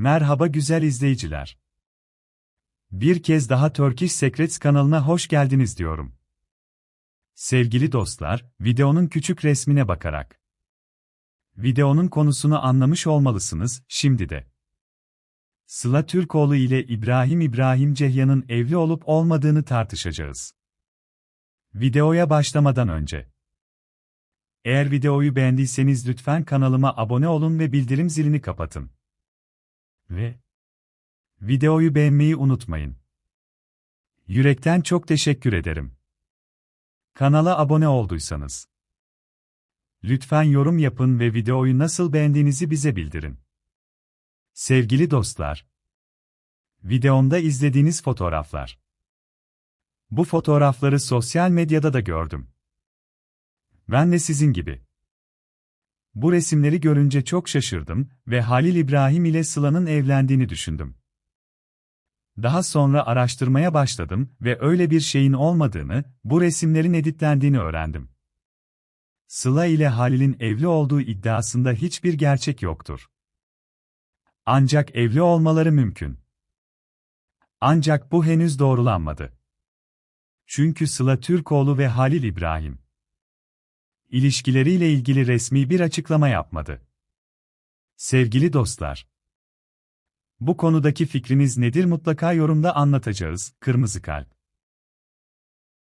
Merhaba güzel izleyiciler. Bir kez daha Turkish Secrets kanalına hoş geldiniz diyorum. Sevgili dostlar, videonun küçük resmine bakarak videonun konusunu anlamış olmalısınız şimdi de. Sıla Türkoğlu ile İbrahim İbrahim Ceyhan'ın evli olup olmadığını tartışacağız. Videoya başlamadan önce eğer videoyu beğendiyseniz lütfen kanalıma abone olun ve bildirim zilini kapatın. Ve videoyu beğenmeyi unutmayın. Yürekten çok teşekkür ederim. Kanala abone olduysanız lütfen yorum yapın ve videoyu nasıl beğendiğinizi bize bildirin. Sevgili dostlar, videomda izlediğiniz fotoğraflar. Bu fotoğrafları sosyal medyada da gördüm. Ben de sizin gibi. Bu resimleri görünce çok şaşırdım ve Halil İbrahim ile Sıla'nın evlendiğini düşündüm. Daha sonra araştırmaya başladım ve öyle bir şeyin olmadığını, bu resimlerin editlendiğini öğrendim. Sıla ile Halil'in evli olduğu iddiasında hiçbir gerçek yoktur. Ancak evli olmaları mümkün. Ancak bu henüz doğrulanmadı. Çünkü Sıla Türkoğlu ve Halil İbrahim ilişkileriyle ilgili resmi bir açıklama yapmadı. Sevgili dostlar, bu konudaki fikriniz nedir mutlaka yorumda anlatacağız. Kırmızı kalp.